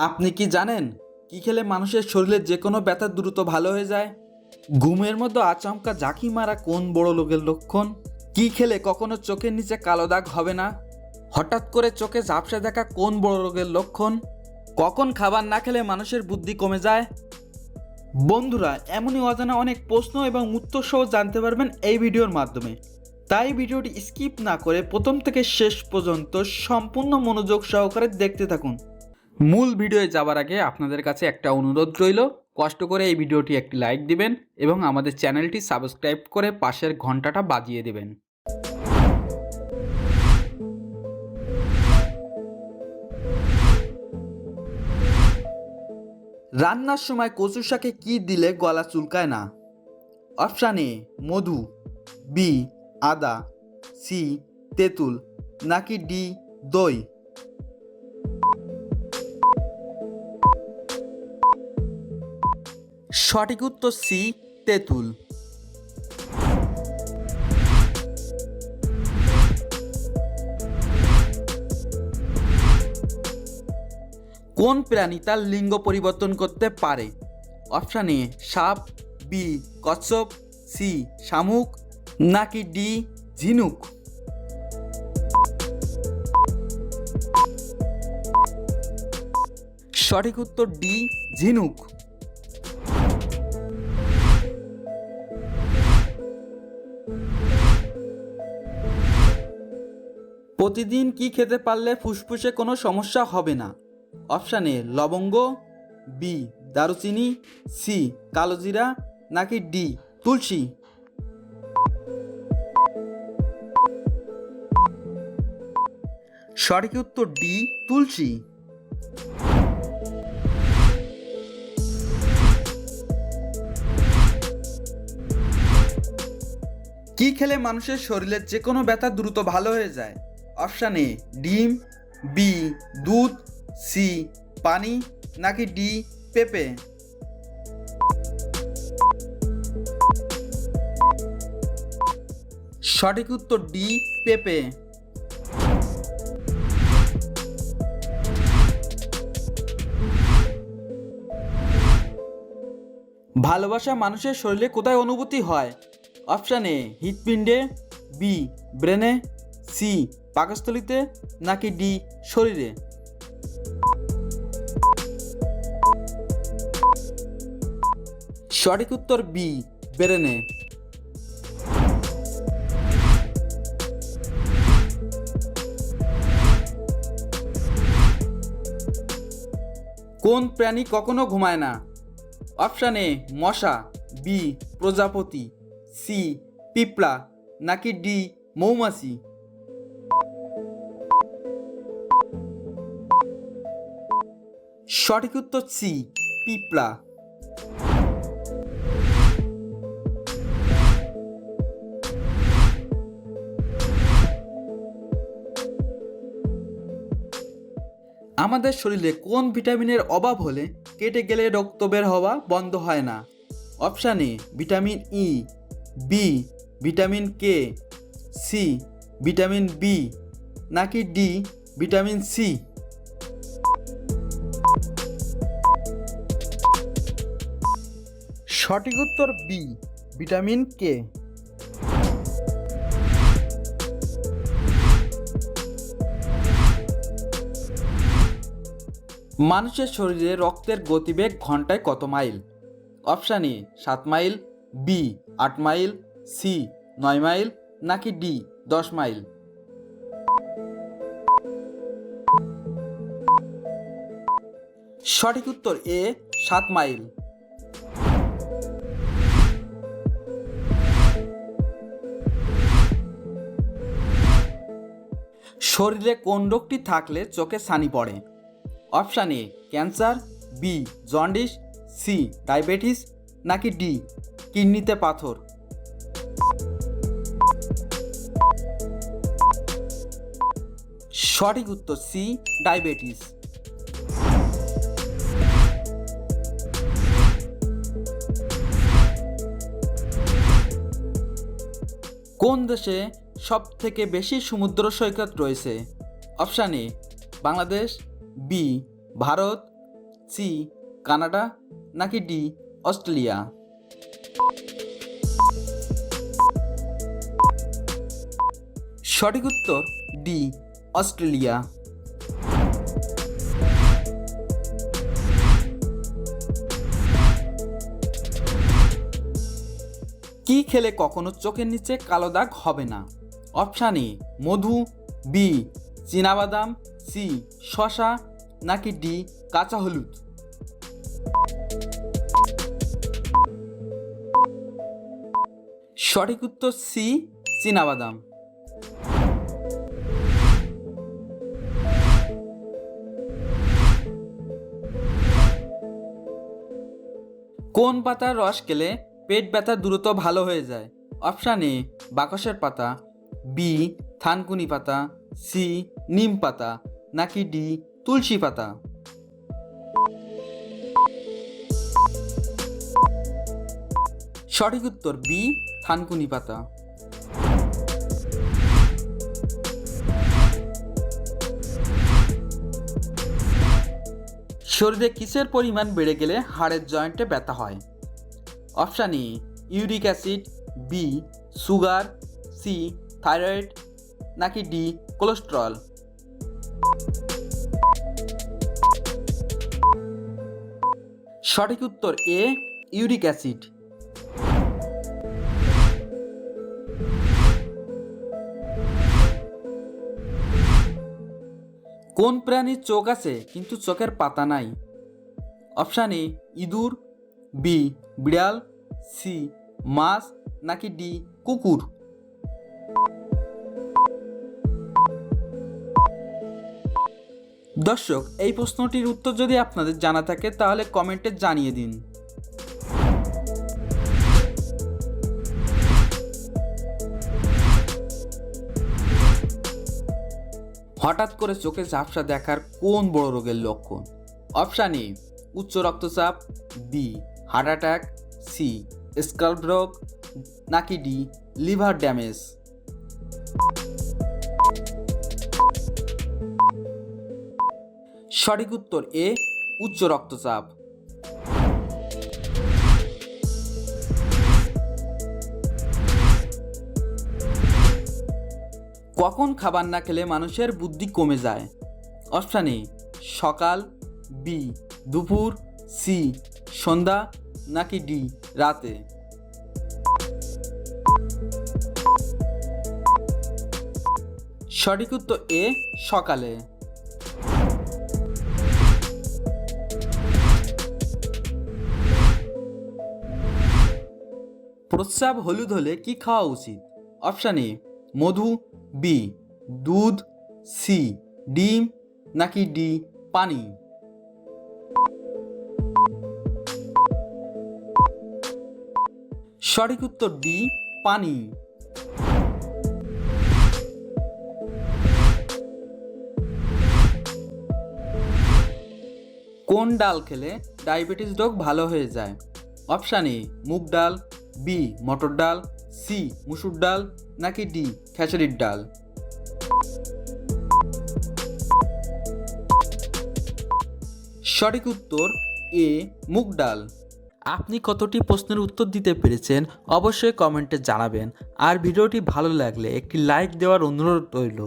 আপনি কি জানেন কি খেলে মানুষের শরীরে যে কোনো ব্যথা দ্রুত ভালো হয়ে যায়? ঘুমের মধ্যে আচমকা ঝাঁকি মারা কোন বড় লোকের লক্ষণ? কি খেলে কখনো চোখের নিচে কালো দাগ হবে না? হঠাৎ করে চোখে ঝাপসা দেখা কোন বড় রোগের লক্ষণ? কখন খাবার না খেলে মানুষের বুদ্ধি কমে যায়? বন্ধুরা, এমনই অজানা অনেক প্রশ্ন এবং উত্তর সহ জানতে পারবেন এই ভিডিওর মাধ্যমে। তাই ভিডিওটি স্কিপ না করে প্রথম থেকে শেষ পর্যন্ত সম্পূর্ণ মনোযোগ সহকারে দেখতে থাকুন। মূল ভিডিওয়ে যাবার আগে আপনাদের কাছে একটা অনুরোধ রইল, কষ্ট করে এই ভিডিওটি একটি লাইক দিবেন এবং আমাদের চ্যানেলটি সাবস্ক্রাইব করে পাশের ঘন্টাটা বাজিয়ে দেবেন। রান্নার সময় কচু শাকে কি দিলে গলা চুলকায় না? অপশান এ, মধু, বি, আদা, সি, তেঁতুল, নাকি ডি, দই? সঠিক উত্তর সি, তেঁতুল। কোন প্রাণী তার লিঙ্গ পরিবর্তন করতে পারে? অপশান এ, সাপ, বি, কচ্ছপ, সি, শামুক, নাকি ডি, ঝিনুক? সঠিক উত্তর ডি, ঝিনুক। প্রতিদিন কি খেতে পারলে ফুসফুসে কোনো সমস্যা হবে না? অপশান এ, লবঙ্গ, বি, দারুচিনি, সি কালোজিরা নাকি ডি, তুলসী? সঠিক উত্তর ডি, তুলসী। কি খেলে মানুষের শরীরের যে কোনো ব্যথা দ্রুত ভালো হয়ে যায়? অপশান এ ডিম বি দুধ সি পানি, নাকি ডি পেঁপে? সঠিক উত্তর ডি পেঁপে। ভালোবাসা মানুষের শরীরে কোথায় অনুভূতি হয়? অপশান এ, হৃৎপিণ্ডে বি ব্রেনে সি, পাকস্থলিতে নাকি ডি, শরীরে? সঠিক উত্তর বি, ব্রেনে। কোন প্রাণী কখনো ঘুমায় না? অপশান এ, মশা, বি, প্রজাপতি, সি, পিঁপড়া, নাকি ডি, মৌমাছি? সঠিক উত্তর সি পিপলা আমাদের শরীরে কোন ভিটামিনের অভাব হলে কেটে গেলে রক্ত বের হওয়া বন্ধ হয় না? Option A, vitamin E, B, vitamin K, C, vitamin B, নাকি ডি, ভিটামিন সি। সঠিক উত্তর বি ভিটামিন কে মানুষের শরীরে রক্তের গতিবেগ ঘন্টায় কত মাইল? অপশান এ সাত মাইল বি আট মাইল সি নয় মাইল, নাকি ডি দশ মাইল? সঠিক উত্তর এ সাত মাইল। শরীরে কোন রোগটি থাকলে চোখে সানি পড়ে? Option A, cancer, B, jaundice, C, diabetes, নাকি ডি, কিডনিতে পাথর। সঠিক উত্তর সি, ডায়াবেটিস। কোন দেশে সব থেকে বেশি সমুদ্র সৈকত রয়েছে। Option A, Bangladesh, B, Bharat, C, Canada, নাকি ডি, অস্ট্রেলিয়া। সঠিক উত্তর, ডি, অস্ট্রেলিয়া। কি খেলে কখনো চোখের নিচে কালো দাগ হবে না? অপশান এ, মধু, বি, চীনাবাদাম, সি শশা নাকি ডি, কাঁচা হলুদ? সঠিক উত্তর সি, চীনাবাদাম। কোন পাতার রস খেলে পেট ব্যথা দ্রুত ভালো হয়ে যায়? অপশান এ, বাকসের পাতা। বি থানকুনি পাতা সি নিম পাতা, নাকি ডি তুলসী পাতা? সঠিক উত্তর বি থানকুনি পাতা। শরীরে কিসের পরিমাণ বেড়ে গেলে হাড়ের জয়েন্টে ব্যথা হয়? Option E uric acid B sugar C thyroid নাকি ডি কোলেস্টেরল? সঠিক উত্তর এ, ইউরিক অ্যাসিড। কোন প্রাণীর চোখ আছে কিন্তু চোখের পাতা নাই? অপশান এ, ইঁদুর, বি, বিড়াল, সি, মাছ নাকি ডি, কুকুর? দর্শক, এই প্রশ্নটির উত্তর যদি আপনাদের জানা থাকে, তাহলে কমেন্টে জানিয়ে দিন। হঠাৎ করে চোখে ঝাপসা দেখার কোন বড় রোগের লক্ষণ? অপশান এ, উচ্চ রক্তচাপ, B, heart attack, C, scalp রোগ, নাকি ডি, লিভার ড্যামেজ। সঠিক উত্তর এ, উচ্চ রক্তচাপ। কখন খাবার না খেলে মানুষের বুদ্ধি কমে যায়? অপশান এ, সকাল, বি, দুপুর, সি, সন্ধ্যা, নাকি ডি, রাতে? সঠিক উত্তর এ, সকালে। প্রস্রাব হলুদ হলে কি খাওয়া উচিত? অপশান এ, মধু, বি, দুধ, সি, ডিম, নাকি ডি, পানি। সঠিক উত্তর ডি, পানি। কোন ডাল খেলে ডায়াবেটিস রোগ ভালো হয়ে যায়? অপশান এ, মুগ ডাল বি মটর ডাল সি মুসুর ডাল, নাকি ডি খেসারির ডাল? সঠিক উত্তর এ মুগ ডাল। আপনি কতটি প্রশ্নের উত্তর দিতে পেরেছেন অবশ্যই কমেন্টে জানাবেন। আর ভিডিওটি ভালো লাগলে একটি লাইক দেওয়ার অনুরোধ রইল।